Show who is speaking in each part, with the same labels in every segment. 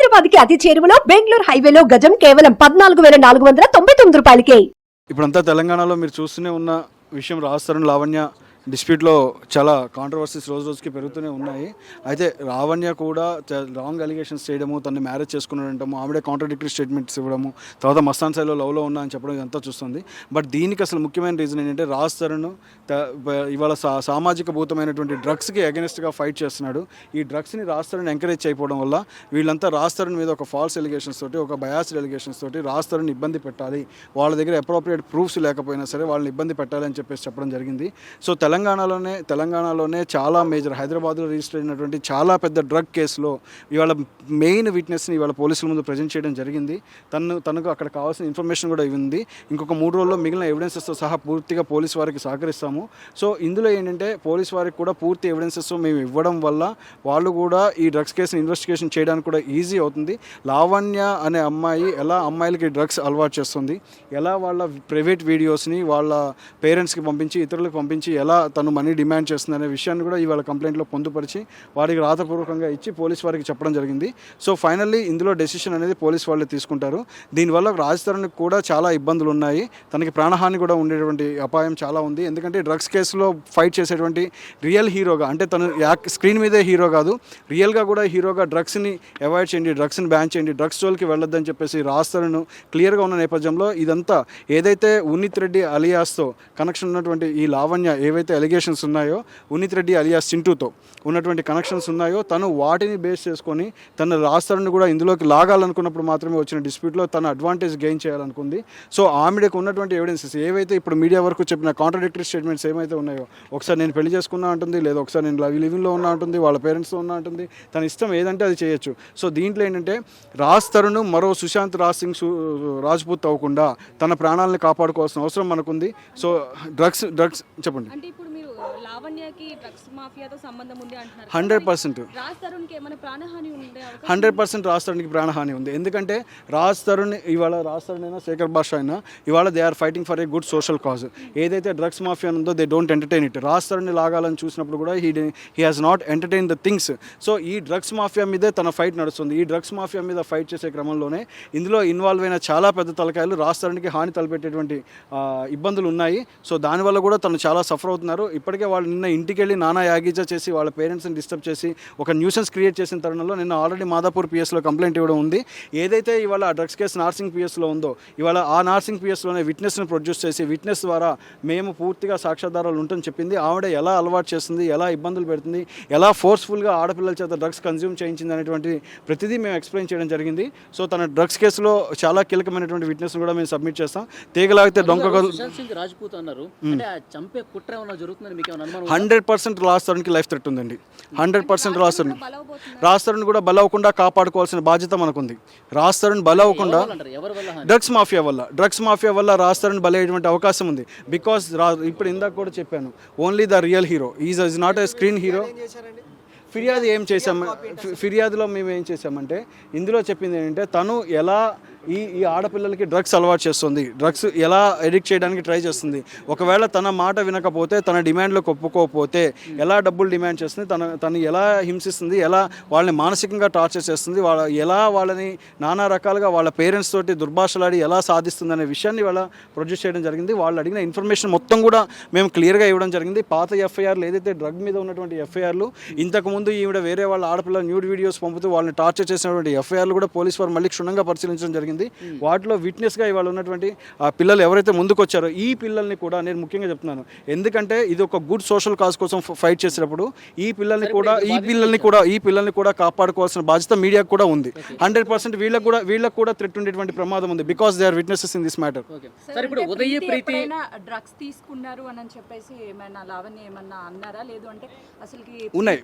Speaker 1: హైదరాబాద్కి అతి చేరువలో బెంగళూరు హైవేలో గజం కేవలం పద్నాలుగు వేల నాలుగు వందల తొంభై తొమ్మిది రూపాయలకే.
Speaker 2: ఇప్పుడంతా తెలంగాణలో మీరు చూస్తూనే ఉన్న విషయం రాస్తారు లావణ్య డిస్ప్యూట్లో చాలా కాంట్రవర్సీస్ రోజు రోజుకి పెరుగుతూనే ఉన్నాయి. అయితే రావణ్య కూడా రాంగ్ అలిగేషన్స్ చేయడము తను మ్యారేజ్ చేసుకున్నాడంటము ఆవిడే కాంట్రడిక్టరీ స్టేట్మెంట్స్ ఇవ్వడము తర్వాత మస్తాన్ సైలో లవ్లో ఉన్నా అని చెప్పడం ఇదంతా చూస్తుంది. బట్ దీనికి అసలు ముఖ్యమైన రీజన్ ఏంటంటే రాజ్ తరుణ్ త- ఇవాళ సా సామాజిక భూతమైనటువంటి డ్రగ్స్కి అగెనిస్ట్గా ఫైట్ చేస్తున్నాడు. ఈ డ్రగ్స్ని రాజ్ తరుణ్ ఎంకరేజ్ చేయకపోవడం వల్ల వీళ్ళంతా రాజ్ తరుణ్ మీద ఒక ఫాల్స్ ఎలిగేషన్స్ తోటి ఒక బయాస్డ్ ఎలిగేషన్స్ తోటి రాజ్ తరుణ్ ఇబ్బంది పెట్టాలి. వాళ్ళ దగ్గర అప్రోప్రియేట్ ప్రూఫ్స్ లేకపోయినా సరే వాళ్ళని ఇబ్బంది పెట్టాలి అని చెప్పేసి చెప్పడం జరిగింది. సో తెలంగాణలోనే తెలంగాణలోనే చాలా మేజర్ హైదరాబాద్లో రిజిస్టర్ అయినటువంటి చాలా పెద్ద డ్రగ్ కేసులో ఇవాళ మెయిన్ విట్నెస్ని ఇవాళ పోలీసుల ముందు ప్రజెంట్ చేయడం జరిగింది. తను తనకు అక్కడ కావాల్సిన ఇన్ఫర్మేషన్ కూడా ఇవ్వింది ఇంకొక మూడు రోజుల్లో మిగిలిన ఎవిడెన్సెస్తో సహా పూర్తిగా పోలీస్ వారికి సహకరిస్తాము. సో ఇందులో ఏంటంటే పోలీస్ వారికి కూడా పూర్తి ఎవిడెన్సెస్ మేము ఇవ్వడం వల్ల వాళ్ళు కూడా ఈ డ్రగ్స్ కేసుని ఇన్వెస్టిగేషన్ చేయడానికి కూడా ఈజీ అవుతుంది. లావణ్య అనే అమ్మాయి ఎలా అమ్మాయిలకి డ్రగ్స్ అలవాటు చేస్తుంది ఎలా వాళ్ళ ప్రైవేట్ వీడియోస్ని వాళ్ళ పేరెంట్స్కి పంపించి ఇతరులకు పంపించి ఎలా తను మనీ డిమాండ్ చేస్తుందనే అనే విషయాన్ని కూడా ఇవాళ కంప్లైంట్లో పొందుపరిచి వారికి రాతపూర్వకంగా ఇచ్చి పోలీస్ వారికి చెప్పడం జరిగింది. సో ఫైనల్లీ ఇందులో డెసిషన్ అనేది పోలీస్ వాళ్ళే తీసుకుంటారు. దీనివల్ల రాజ్ తరుణ్కి కూడా చాలా ఇబ్బందులు ఉన్నాయి తనకి ప్రాణహాని కూడా ఉండేటువంటి అపాయం చాలా ఉంది. ఎందుకంటే డ్రగ్స్ కేసులో ఫైట్ చేసేటువంటి రియల్ హీరోగా అంటే తను యాక్ స్క్రీన్ మీదే హీరో కాదు. రియల్గా కూడా హీరోగా డ్రగ్స్ని అవాయిడ్ చేయండి డ్రగ్స్ని బ్యాన్ చేయండి డ్రగ్స్ జోలికి వెళ్ళొద్దని చెప్పేసి రాజ్ తరుణ్ క్లియర్గా ఉన్న నేపథ్యంలో ఇదంతా ఏదైతే ఉన్నిత్ రెడ్డి అలియాస్తో కనెక్షన్ ఉన్నటువంటి ఈ లావణ్య ఏవైతే ఎలిగేషన్స్ ఉన్నాయో ఉన్నిత్ రెడ్డి అలియాస్ చింటూతో ఉన్నటువంటి కనెక్షన్స్ ఉన్నాయో తను వాటిని బేస్ చేసుకొని తన రాస్తారని కూడా ఇందులోకి లాగాలనుకున్నప్పుడు మాత్రమే వచ్చిన డిస్ప్యూట్లో తన అడ్వాంటేజ్ గెయిన్ చేయాలనుకుంది. సో ఆమెడకు ఉన్నటువంటి ఎవిడెన్సెస్ ఏవైతే ఇప్పుడు మీడియా వరకు చెప్పిన కాంట్రడిక్టరీ స్టేట్మెంట్స్ ఏమైతే ఉన్నాయో ఒకసారి నేను పెళ్ళి చేసుకున్నా ఉంటుంది లేదా ఒకసారి నేను లవ్ లివింగ్లో ఉన్నా ఉంటుంది వాళ్ళ పేరెంట్స్తో ఉన్నా ఉంటుంది తన ఇష్టం ఏదంటే అది చేయొచ్చు. సో దీంట్లో ఏంటంటే రాజ్ తరుణ్ మరో సుశాంత్ రాజ్ సింగ్ రాజ్పూత్ అవ్వకుండా తన ప్రాణాలను కాపాడుకోవాల్సిన అవసరం మనకుంది. సో డ్రగ్స్ డ్రగ్స్ చెప్పండి.
Speaker 3: అంటే లావణ్యకి డ్రగ్స్ మాఫియాతో సంబంధం ఉంది అంటున్నారు.
Speaker 2: Hundred percent.
Speaker 3: రాజ్ తరుణ్కి ఏమైనా ప్రాణహాని ఉండే
Speaker 2: హండ్రెడ్ పర్సెంట్ రాజ్ తరుణ్కి ప్రాణహాని ఉంది. ఎందుకంటే రాజ్ తరుణ్ ఇవాళ రాజ్ తరుణ్ అయినా శేఖర్ భాష అయినా ఇవాళ they are fighting for a good social cause ఏదైతే డ్రగ్స్ మాఫియా ఉందో they don't entertain it Raj తరుణ్ని లాగాలని చూసినప్పుడు కూడా he he has not entertain the things so ఈ డ్రగ్స్ మాఫియా మీదే తన ఫైట్ నడుస్తుంది. ఈ డ్రగ్స్ మాఫియా మీద ఫైట్ చేసే క్రమంలోనే ఇందులో ఇన్వాల్వ్ అయిన చాలా పెద్ద తలకాయలు రాజ్ తరుణ్కి హాని తలపెట్టేటువంటి ఇబ్బందులు ఉన్నాయి. సో దానివల్ల కూడా తను చాలా సఫర్ అవుతున్నారు. ఇప్పటికే వాళ్ళు నిన్న ఇంటికి వెళ్ళి నానా యాగీజా చేసి వాళ్ళ పేరెంట్స్ని డిస్టర్బ్ చేసి ఒక న్యూసెన్స్ క్రియేట్ చేసిన తరుణంలో నిన్న ఆల్రెడీ మాదాపూర్ పిఎస్లో కంప్లైంట్ ఇవ్వడం ఉంది. ఏదైతే ఇవాళ ఆ డ్రగ్స్ కేసు నార్సింగ్ పిఎస్లో ఉందో ఇవాళ ఆ నార్సింగ్ పిఎస్లోనే విట్నెస్ని ప్రొడ్యూస్ చేసి విట్నెస్ ద్వారా మేము పూర్తిగా సాక్ష్యాధారాలు ఉంటని చెప్పింది. ఆవిడ ఎలా అలవాటు చేస్తుంది ఎలా ఇబ్బందులు పెడుతుంది ఎలా ఫోర్స్ఫుల్గా ఆడపిల్లల చేత డ్రగ్స్ కన్జ్యూమ్ చేయించింది అనేటువంటి ప్రతిదీ మేము ఎక్స్ప్లెయిన్ చేయడం జరిగింది. సో తన డ్రగ్స్ కేసులో చాలా కీలకమైనటువంటి విట్నెస్ కూడా మేము సబ్మిట్ చేస్తాం. తీగలాగితే డొంక
Speaker 4: సింగ్ రాజ్పూత్ అన్నారు. అంటే చంపే కుట్ర ఏమైనా జరుగుతుందని మీకు ఏమైనా?
Speaker 2: హండ్రెడ్ పర్సెంట్ రాస్తారనికి లైఫ్ థ్రెట్ ఉందండి. హండ్రెడ్ పర్సెంట్ రాస్తారు
Speaker 3: బలవబోతున్నారు
Speaker 2: రాస్తారని కూడా బలవకుండా కాపాడుకోవాల్సిన బాధ్యత మనకుంది. బలవకుండా
Speaker 4: ఎవరి వల్ల హాని?
Speaker 2: డ్రగ్స్ మాఫియా వల్ల. డ్రగ్స్ మాఫియా వల్ల రాస్తారని బలయ్యేటువంటి అవకాశం ఉంది. బికాస్ రా ఇప్పుడు ఇందాక కూడా చెప్పాను. Only the real hero. Is is not a screen hero. ఫిర్యాదు ఏం చేశాము ఫి- ఫిర్యాదులో మేము ఏం చేసామంటే ఇందులో చెప్పింది ఏంటంటే తను ఎలా ఈ ఈ ఆడపిల్లలకి డ్రగ్స్ అలవాటు చేస్తుంది డ్రగ్స్ ఎలా ఎడిక్ట్ చేయడానికి ట్రై చేస్తుంది ఒకవేళ తన మాట వినకపోతే తన డిమాండ్లకు ఒప్పుకోకపోతే ఎలా డబ్బులు డిమాండ్ చేస్తుంది తన తను ఎలా హింసిస్తుంది ఎలా వాళ్ళని మానసికంగా టార్చర్ చేస్తుంది వాళ్ళ ఎలా వాళ్ళని నానా రకాలుగా వాళ్ళ పేరెంట్స్ తోటి దుర్భాషలాడి ఎలా సాధిస్తుంది అనే విషయాన్ని వాళ్ళ ప్రొడ్యూస్ చేయడం జరిగింది. వాళ్ళు అడిగిన ఇన్ఫర్మేషన్ మొత్తం కూడా మేము క్లియర్గా ఇవ్వడం జరిగింది. పాత ఎఫ్ఐఆర్లు ఏదైతే డ్రగ్ మీద ఉన్నటువంటి ఎఫ్ఐఆర్లు ఇంతకుముందు ఈవిడ వేరే వాళ్ళ ఆడపిల్ల న్యూడ్ వీడియోస్ పంపుతూ వాళ్ళని టార్చర్ చేసినటువంటి ఎఫ్ఐఆర్లు కూడా పోలీస్ వారు మళ్ళీ క్షుణ్ణంగా పరిశీలించడం జరిగింది. వాటిలో విట్నెస్గా ఇవాళ ఉన్నటువంటి ఆ పిల్లలు ఎవరైతే ముందుకు వచ్చారో ఈ పిల్లల్ని కూడా నేను ముఖ్యంగా చెప్తున్నాను. ఎందుకంటే ఇది ఒక గుడ్ సోషల్ కాజ్ కోసం ఫైట్ చేసినప్పుడు ఈ పిల్లల్ని కూడా ఈ పిల్లల్ని కూడా ఈ పిల్లల్ని కూడా కాపాడుకోవాల్సిన బాధ్యత మీడియాకు కూడా ఉంది. హండ్రెడ్ పర్సెంట్ వీళ్ళకి కూడా వీళ్ళకి కూడా థ్రెట్ ఉండేటువంటి ప్రమాదం ఉంది because they are witnesses in this matter
Speaker 4: sir ఇప్పుడు ఉదయ ప్రీతి
Speaker 5: డ్రగ్స్ తీసుకున్నారు అని చెప్పేసి ఏమైనా లావణ్య ఏమన్నా అన్నారా? లేదు అంటే అసలుకి
Speaker 2: ఉన్నాయి.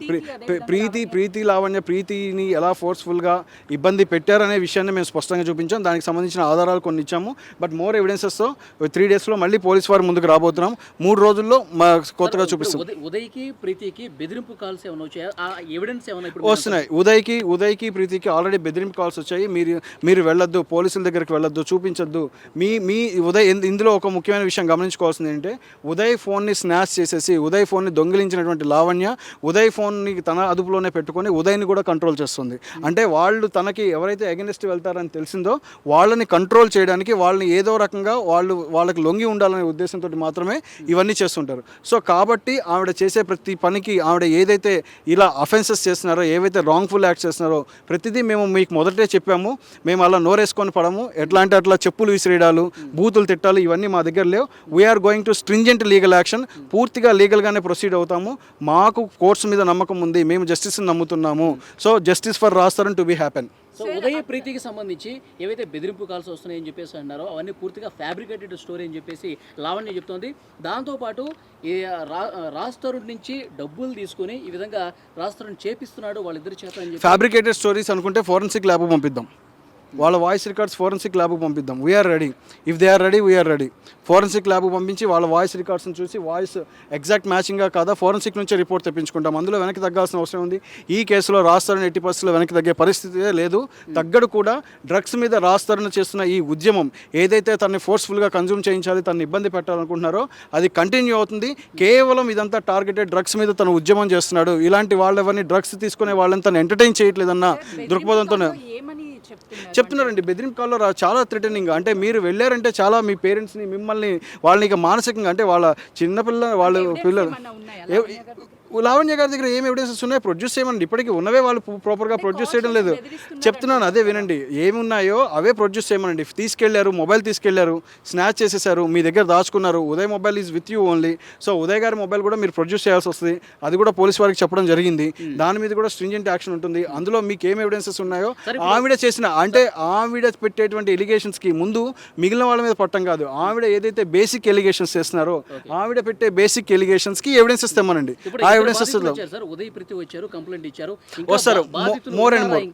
Speaker 2: ప్రీతి ప్రీతి లావణ్య ప్రీతిని ఎలా ఫోర్స్ఫుల్గా ఇబ్బంది పెట్టారనే విషయాన్ని మేము స్పష్టంగా చూపించాం. దానికి సంబంధించిన ఆధారాలు కొన్ని ఇచ్చాము. బట్ మోర్ ఎవిడెన్సెస్తో త్రీ డేస్లో మళ్ళీ పోలీస్ వారి ముందుకు రాబోతున్నాం. మూడు రోజుల్లో మా కొత్తగా చూపిస్తాం.
Speaker 4: ఉదయ్ ఉదయ్కి ప్రీతికి బెదిరింపు కాల్స్ ఏమైనా ఎవిడెన్స్
Speaker 2: వస్తున్నాయి. ఉదయ్కి ఉదయ్కి ప్రీతికి ఆల్రెడీ బెదిరింపు కాల్స్ వచ్చాయి. మీరు మీరు వెళ్ళొద్దు పోలీసుల దగ్గరికి వెళ్ళొద్దు చూపించొద్దు. మీ మీ ఉదయ్ ఇంద- ఇందులో ఒక ముఖ్యమైన విషయం గమనించుకోవాల్సింది ఏంటంటే ఉదయ్ ఫోన్ని స్నాచ్ చేసేసి ఉదయ్ ఫోన్ని దొంగిలించినటువంటి లావణ్య ఉదయ్ ఫోన్ని తన తన అదుపులోనే పెట్టుకొని ఉదయ్ని కూడా కంట్రోల్ చేస్తుంది. అంటే వాళ్ళు తనకి ఎవరైతే అగెనిస్ట్ వెళ్తారని తెలిసిందో వాళ్ళని కంట్రోల్ చేయడానికి వాళ్ళని ఏదో రకంగా వాళ్ళు వాళ్ళకి లొంగి ఉండాలనే ఉద్దేశంతో మాత్రమే ఇవన్నీ చేస్తుంటారు. సో కాబట్టి ఆవిడ చేసే ప్రతి పనికి ఆవిడ ఏదైతే ఇలా అఫెన్సెస్ చేస్తున్నారో ఏవైతే రాంగ్ఫుల్ యాక్ట్ చేస్తున్నారో ప్రతిదీ మేము మీకు మొదటే చెప్పాము. మేము అలా నోరేసుకొని పడము. ఎట్లా అంటే అట్లా చెప్పులు విసిరేయడాలు బూతులు తిట్టాలు ఇవన్నీ మా దగ్గర లేవు. We are going to stringent legal action పూర్తిగా లీగల్గానే ప్రొసీడ్ అవుతాము. మాకు కోర్ట్స్ మీద నమ్మకం ఉంది. మేము జస్టిస్ని నమ్ముతున్నాము. So justice for రాస్తారని to be happen
Speaker 4: so Udaya ప్రీతికి సంబంధించి ఏవైతే బెదిరింపు కాల్స్ వస్తున్నాయని చెప్పేసి అన్నారో అవన్నీ పూర్తిగా ఫ్యాబ్రికేటెడ్ స్టోరీ అని చెప్పేసి లావణ్య చెప్తోంది. దాంతోపాటు ఈ రా రాజ్ తరుణ్ నుంచి డబ్బులు తీసుకుని ఈ విధంగా రాజ్ తరుణ్ చేపిస్తున్నాడు వాళ్ళిద్దరి చేత
Speaker 2: ఫ్యాబ్రికేటెడ్ స్టోరీస్ అనుకుంటే ఫోరెన్సిక్ ల్యాబ్ పంపిద్దాం. వాళ్ళ వాయిస్ రికార్డ్స్ ఫోరెన్సిక్ ల్యాబ్కి పంపిద్దాం. We are ready if they are ready we are ready forensic ల్యాబ్కి పంపించి వాళ్ళ వాయిస్ రికార్డ్స్ని చూసి వాయిస్ ఎగ్జాక్ట్ మ్యాచింగ్గా కాదా ఫోరెన్సిక్ నుంచే రిపోర్ట్ తెప్పించుకుంటాం. అందులో వెనక్కి తగ్గాల్సిన అవసరం ఉంది. ఈ కేసులో రాస్తారని ఎట్టి పరిస్థితుల్లో వెనక్కి తగ్గే పరిస్థితే లేదు. తగ్గడు కూడా డ్రగ్స్ మీద రాస్తారని చేస్తున్న ఈ ఉద్యమం ఏదైతే తనని ఫోర్స్ఫుల్గా కన్జ్యూమ్ చేయించాలి తనని ఇబ్బంది పెట్టాలనుకుంటున్నారో అది కంటిన్యూ అవుతుంది. కేవలం ఇదంతా టార్గెటెడ్ డ్రగ్స్ మీద తను ఉద్యమం చేస్తున్నాడు. ఇలాంటి వాళ్ళెవరిని డ్రగ్స్ తీసుకునే వాళ్ళని తను ఎంటర్టైన్ చేయట్లేదన్న దృక్పథంతోనే
Speaker 5: ఏమని
Speaker 2: చెప్తున్నారండి. బెదిరింపు కాల్లో రా- చాలా థ్రెటనింగ్ అంటే మీరు వెళ్ళారంటే చాలా మీ పేరెంట్స్ని మిమ్మల్ని వాళ్ళని ఇక మానసికంగా అంటే వాళ్ళ చిన్నపిల్ల వాళ్ళు పిల్లలు లావణ్య గారి దగ్గర ఏం ఎవిడెన్సెస్ ఉన్నాయి ప్రొడ్యూస్ చేయమండి ఇప్పటికీ ఉన్నవే వాళ్ళు ప్రాపర్గా ప్రొడ్యూస్ చేయడం లేదు. చెప్తున్నాను అదే వినండి. ఏమి ఉన్నాయో అవే ప్రొడ్యూస్ చేయమనండి. తీసుకెళ్ళారు మొబైల్ తీసుకెళ్ళారు స్నాచ్ చేసేసారు మీ దగ్గర దాచుకున్నారు Uday mobile is with you only so Uday గారి మొబైల్ కూడా మీరు ప్రొడ్యూస్ చేయాల్సి వస్తుంది. అది కూడా పోలీస్ వారికి చెప్పడం జరిగింది. దాని మీద కూడా స్ట్రింజెంట్ యాక్షన్ ఉంటుంది. అందులో మీకు ఏం ఎవిడెన్సెస్ ఉన్నాయో ఆవిడ చేసిన అంటే ఆవిడ పెట్టేటువంటి ఎలిగేషన్స్కి ముందు మిగిలిన వాళ్ళ మీద పట్టం కాదు. ఆవిడ ఏదైతే బేసిక్ ఎలిగేషన్స్ చేస్తున్నారో ఆవిడ పెట్టే బేసిక్ ఎలిగేషన్స్కి ఎవిడెన్సెస్ తెమ్మనండి ఆ
Speaker 4: వచ్చారు సార్ ఉదయ్ ప్రీతి వచ్చారు కంప్లైంట్ ఇచ్చారు.
Speaker 2: వస్తారు more and more.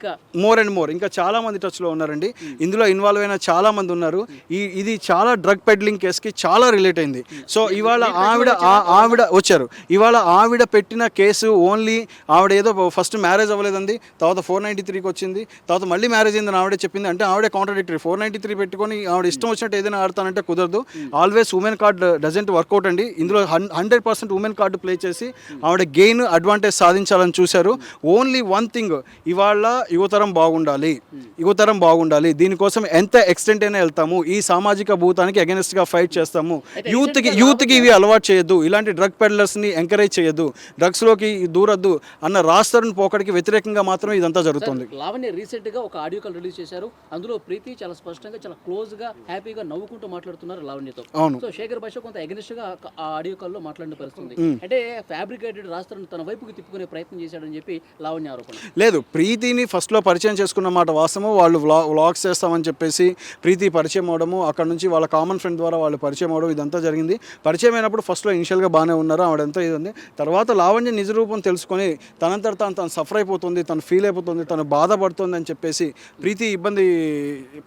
Speaker 2: More and more. ఇంకా చాలా మంది టచ్లో ఉన్నారండి. ఇందులో ఇన్వాల్వ్ అయిన చాలా మంది ఉన్నారు. ఈ ఇది చాలా డ్రగ్ పెడ్లింగ్ కేసుకి చాలా రిలేట్ అయింది. సో ఇవాళ ఆవిడ ఆవిడ వచ్చారు. ఇవాళ ఆవిడ పెట్టిన కేసు ఓన్లీ ఆవిడ ఏదో ఫస్ట్ మ్యారేజ్ అవ్వలేదండి. తర్వాత ఫోర్ నైంటీ త్రీకి వచ్చింది. తర్వాత మళ్ళీ మ్యారేజ్ అయిందని ఆవిడే చెప్పింది. అంటే ఆవిడే కాంట్రడిక్టరీ ఫోర్ నైంటీ త్రీ పెట్టుకొని ఆవిడ ఇష్టం వచ్చినట్టు ఏదైనా ఆడతానంటే కుదరదు. Always women card doesn't work out అండి. ఇందులో hundred percent women card play చేసి ఆవిడ గెయిన్ అడ్వాంటేజ్ సాధించాలని చూశారు. ఓన్లీ వన్ థింగ్ ఇవాళ యువతరం బాగుండాలి. యువతరం బాగుండాలి. దీనికోసం ఎంత ఎక్స్టెంట్ అయినా వెళ్తాము. ఈ సామాజిక భూతానికి against గా ఫైట్ చేస్తాము. యూత్కి యూత్కి ఇవి అలవాటు చేయొద్దు. ఇలాంటి డ్రగ్ పెడ్లర్స్ని ఎంకరేజ్ చేయొద్దు. డ్రగ్స్లోకి దూరద్దు అన్న రాస్తరుని పోకడికి వ్యతిరేకంగా మాత్రమే ఇదంతా జరుగుతుంది.
Speaker 4: లావణ్య రీసెంట్గా ఒక ఆడియో కాల్ రిలీజ్ చేశారు. అందులో ప్రీతి చాలా స్పష్టంగా చాలా క్లోజ్గా హ్యాపీగా నవ్వుకుంటూ మాట్లాడుతున్నారు లావణ్యతో.
Speaker 2: అవును.
Speaker 4: సో శేఖర్ భాష కొంత అగెనిస్ట్గా ఆ ఆడియో కాల్లో మాట్లాడిన పరిస్థితుంది అంటే ఫ్యాబ్రికేటెడ్ రాస్తారని తన వైపుకి తిప్పుకునే ప్రయత్నం చేశాడని చెప్పి లావణ్య ఆరోపణ.
Speaker 2: లేదు ప్రీతిని ఫస్ట్లో పరిచయం చేసుకున్న మాట వాస్తవం వాళ్ళు వ్లా వ్లాగ్స్ చేస్తామని చెప్పేసి ప్రీతి పరిచయం అవడము అక్కడ నుంచి వాళ్ళ కామన్ ఫ్రెండ్ ద్వారా వాళ్ళు పరిచయం అవడం ఇదంతా జరిగింది. పరిచయం అయినప్పుడు ఫస్ట్లో ఇనిషియల్గా బాగానే ఉన్నారు ఆవిడంతా ఇది ఉంది. తర్వాత లావణ్య నిజ రూపం తెలుసుకొని తనంతట తాను తను సఫర్ అయిపోతుంది తను ఫీల్ అయిపోతుంది తను బాధపడుతుంది అని చెప్పేసి ప్రీతి ఇబ్బంది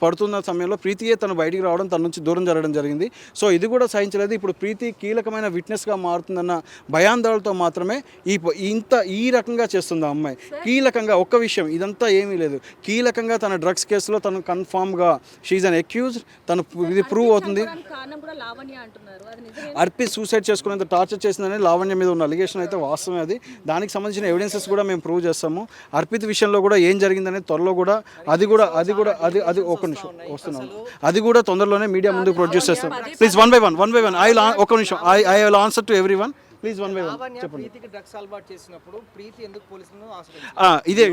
Speaker 2: పడుతున్న సమయంలో ప్రీతియే తను బయటికి రావడం తన నుంచి దూరం జరగడం జరిగింది. సో ఇది కూడా సహించలేదు. ఇప్పుడు ప్రీతి కీలకమైన విట్నెస్గా మారుతుందన్న భయాందోళనతో మాత్రమే ఈ ఇంత ఈ రకంగా చేస్తుంది ఆ అమ్మాయి. కీలకంగా ఒక్క విషయం ఇదంతా ఏమీ లేదు. కీలకంగా తన డ్రగ్స్ కేసులో తను కన్ఫామ్గా షీజ్ అన్ అక్యూజ్ తను ఇది ప్రూవ్ అవుతుంది. అర్పి సూసైడ్ చేసుకునేంత టార్చర్ చేసిందని లావణ్య మీద ఉన్న అలిగేషన్ అయితే వాస్తవమే అది. దానికి సంబంధించిన ఎవిడెన్సెస్ కూడా మేము ప్రూవ్ చేస్తాము. అర్పిత్ విషయంలో కూడా ఏం జరిగిందనేది త్వరలో కూడా అది కూడా అది కూడా అది అది ఒక నిమిషం వస్తున్నాను అది కూడా తొందరలోనే మీడియా ముందు ప్రొడ్యూస్ చేస్తాం. Please one by one one by one I ఒక నిమిషం. I I will answer to every one please one by one
Speaker 6: drugs అలవాటు చేసినప్పుడు ప్రీతి ఎందుకు పోలీసులను
Speaker 2: ఇదే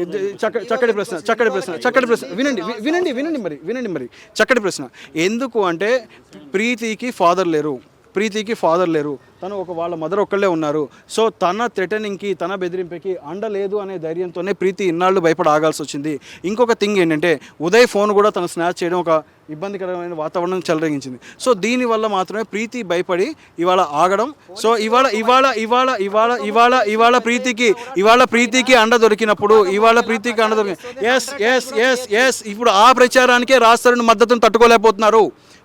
Speaker 2: చక్క- చక్కటి ప్రశ్న చక్కటి ప్రశ్న చక్కటి ప్రశ్న. వినండి వినండి వినండి మరి వినండి మరి. చక్కటి ప్రశ్న. ఎందుకు అంటే ప్రీతికి ఫాదర్ లేరు. ప్రీతికి ఫాదర్ లేరు. తను ఒక వాళ్ళ మదర్ ఒక్కళ్ళే ఉన్నారు. సో తన థ్రెటనింగ్కి తన బెదిరింపుకి అండ లేదు అనే ధైర్యంతోనే ప్రీతి ఇన్నాళ్ళు భయపడ ఆగాల్సి వచ్చింది. ఇంకొక థింగ్ ఏంటంటే ఉదయ్ ఫోన్ కూడా తను స్నాచ్ చేయడం ఒక ఇబ్బందికరమైన వాతావరణం చెలరేగించింది. సో దీనివల్ల మాత్రమే ప్రీతి భయపడి ఇవాళ ఆగడం. సో ఇవాళ ఇవాళ ఇవాళ ఇవాళ ఇవాళ ఇవాళ ప్రీతికి ఇవాళ ప్రీతికి అండ దొరికినప్పుడు ఇవాళ ప్రీతికి అండ దొరికి ఎస్ ఎస్ ఎస్ ఎస్ ఇప్పుడు ఆ ప్రచారానికే రాస్తారని మద్దతును తట్టుకోలేకపోతున్నారు.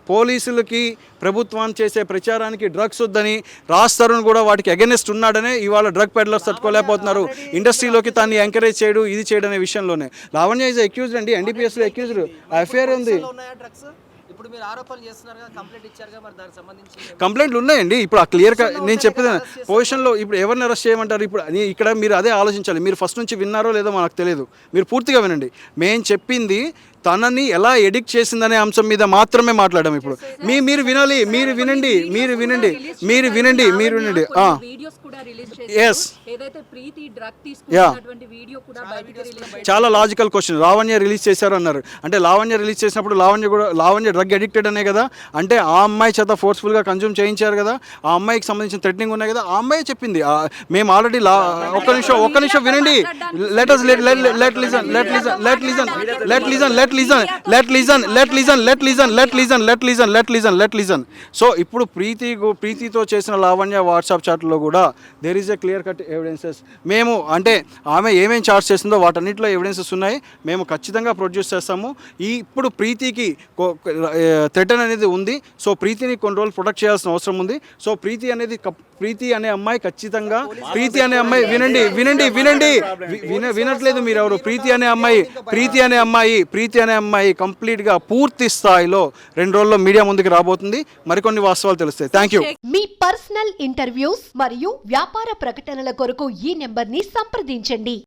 Speaker 2: పోలీసులకి ప్రభుత్వం చేసే ప్రచారానికి డ్రగ్స్ వద్దని రాస్తారని కూడా వాటికి అగెనెస్ట్ ఉన్నాడనే ఇవాళ డ్రగ్ పెడ్లర్స్ తట్టుకోలేకపోతున్నారు. ఇండస్ట్రీలోకి తాన్ని ఎంకరేజ్ చేయడు ఇది చేయడం అనే విషయంలోనే. లావణ్య ఇస్ అక్యూజ్డ్ అండి ఎన్డీపీఎస్లో అక్యూజ్డ్ ఎఫ్ఐఆర్ ఉంది
Speaker 6: ఉన్నాయా డ్రగ్స్ ఇప్పుడు మీరు ఆరోపణలు చేస్తున్నారు కదా కంప్లైంట్ ఇచ్చారు కదా మరి దానికి సంబంధించి
Speaker 2: కంప్లైంట్లు ఉన్నాయండి. ఇప్పుడు ఆ క్లియర్గా నేను చెప్పేది పొజిషన్లో ఇప్పుడు ఎవరిని అరెస్ట్ చేయమంటారు? ఇప్పుడు ఇక్కడ మీరు అదే ఆలోచించాలి. మీరు ఫస్ట్ నుంచి విన్నారో లేదో మనకు తెలియదు. మీరు పూర్తిగా వినండి. మేము చెప్పింది తనని ఎలా ఎడిక్ట్ చేసిందనే అంశం మీద మాత్రమే మాట్లాడడం ఇప్పుడు. మీ మీరు వినాలి మీరు వినండి మీరు వినండి మీరు వినండి మీరు వినండి. ఆ.
Speaker 5: వీడియోస్ కూడా రిలీజ్
Speaker 2: Yes.
Speaker 5: చేశారు ఏదైతే ప్రీతి డ్రగ్ తీసుకున్నటువంటి వీడియో కూడా బయటకు రిలీజ్
Speaker 2: చాలా లాజికల్ క్వశ్చన్ లావణ్య రిలీజ్ చేశారు అన్నారు. అంటే లావణ్య రిలీజ్ చేసినప్పుడు లావణ్య కూడా లావణ్య డ్రగ్ అడిక్టెడ్ అనే కదా? అంటే ఆ అమ్మాయి చేత ఫోర్స్ఫుల్గా కన్జ్యూమ్ చేయించారు కదా? ఆ అమ్మాయికి సంబంధించిన థ్రెటనింగ్ ఉన్నాయి కదా? ఆ అమ్మాయి చెప్పింది. ఆ, మేము ఆల్రెడీ లా ఒక్క నిమిషం ఒక్క నిమిషం వినండి. Let us let let listen let listen let listen let listen let listen let listen let listen let listen let listen let listen let listen let listen. So ఇప్పుడు ప్రీతి ప్రీతితో చేసిన లావణ్య వాట్సాప్ చాట్లో కూడా there is a clear cut evidences మేము అంటే ఆమె ఏమేం charge చేస్తుందో వాటన్నిటిలో ఎవిడెన్సెస్ ఉన్నాయి. మేము ఖచ్చితంగా ప్రొడ్యూస్ చేస్తాము. ఈ ఇప్పుడు ప్రీతికి థ్రెటన్ అనేది ఉంది. సో ప్రీతిని కొన్ని రోజులు ప్రొటెక్ట్ చేయాల్సిన అవసరం ఉంది. సో ప్రీతి అనేది ప్రీతి అనే అమ్మాయి ఖచ్చితంగా ప్రీతి అనే అమ్మాయి వినండి వినండి వినండి. వినట్లేదు మీరు ఎవరు ప్రీతి అనే అమ్మాయి ప్రీతి అనే అమ్మాయి ప్రీతి అనే అమ్మాయి కంప్లీట్గా పూర్తి స్థాయిలో రెండు రోజుల్లో మీడియా ముందుకు రాబోతుంది. మరికొన్ని వాస్తవాలు తెలుస్తాయి. థ్యాంక్ యూ
Speaker 1: మీ పర్సనల్ ఇంటర్వ్యూస్ మరియు వ్యాపార ప్రకటనల కొరకు ఈ నెంబర్ని సంప్రదించండి.